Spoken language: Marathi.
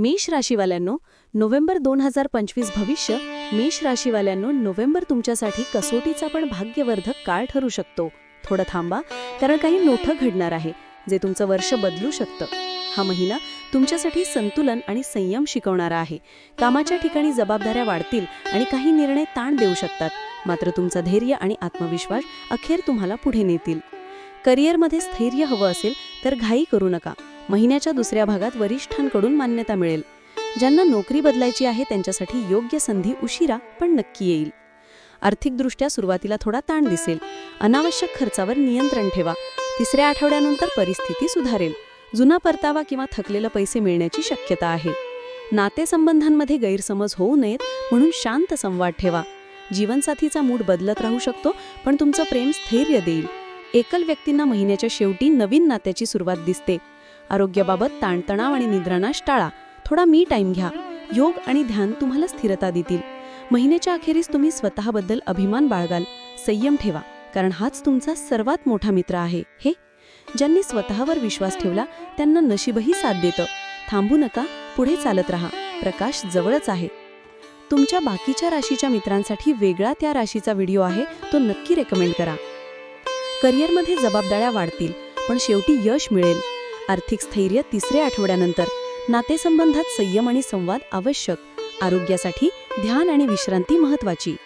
मेष राशीवाल्यांनो नोव्हेंबर दोन हजार पंचवीस भविष्य मेष राशीवाल्यांनो नोव्हेंबर तुमच्यासाठी कसोटीचा पण भाग्यवर्धक काळ ठरू शकतो. थोडं थांबा कारण काही मोठं घडणार आहे जे तुमचं वर्ष बदलू शकतं. हा महिना तुमच्यासाठी संतुलन आणि संयम शिकवणारा आहे. कामाच्या ठिकाणी जबाबदाऱ्या वाढतील आणि काही निर्णय ताण देऊ शकतात. मात्र तुमचं धैर्य आणि आत्मविश्वास अखेर तुम्हाला पुढे नेतील. करिअरमध्ये स्थैर्य हवं असेल तर घाई करू नका. महिन्याच्या दुसऱ्या भागात वरिष्ठांकडून मान्यता मिळेल. ज्यांना नोकरी बदलायची आहे त्यांच्यासाठी योग्य संधी उशिरा पण नक्की येईल. आर्थिकदृष्ट्या सुरुवातीला थोडा ताण दिसेल. अनावश्यक खर्चावर नियंत्रण ठेवा. तिसऱ्या आठवड्यानंतर परिस्थिती सुधारेल. जुना परतावा किंवा थकलेलं पैसे मिळण्याची शक्यता आहे. नातेसंबंधांमध्ये गैरसमज होऊ नयेत म्हणून शांत संवाद ठेवा. जीवनसाथीचा मूड बदलत राहू शकतो पण तुमचं प्रेम स्थैर्य देईल. एकल व्यक्तींना महिन्याच्या शेवटी नवीन नात्याची सुरुवात दिसते. आरोग्याबाबत ताणतणाव आणि निद्रानाश टाळा. थोडा मी टाईम घ्या. योग आणि ध्यान तुम्हाला स्थिरता देतील. महिन्याच्या अखेरीस तुम्ही स्वतःबद्दल अभिमान बाळगाल. संयम ठेवा कारण हाच तुमचा सर्वात मोठा मित्र आहे हे? ज्यांनी स्वतःवर विश्वास ठेवला त्यांना नशीबही साथ देतं. थांबू नका पुढे चालत राहा. प्रकाश जवळच आहे. तुमच्या बाकीच्या राशीच्या मित्रांसाठी वेगळा त्या राशीचा व्हिडिओ आहे तो नक्की रेकमेंड करा. करिअरमध्ये जबाबदाऱ्या वाढतील पण शेवटी यश मिळेल. आर्थिक स्थैर्य तिसऱ्या आठवड्यानंतर. नातेसंबंधात संयम आणि संवाद आवश्यक. आरोग्यासाठी ध्यान आणि विश्रांती महत्वाची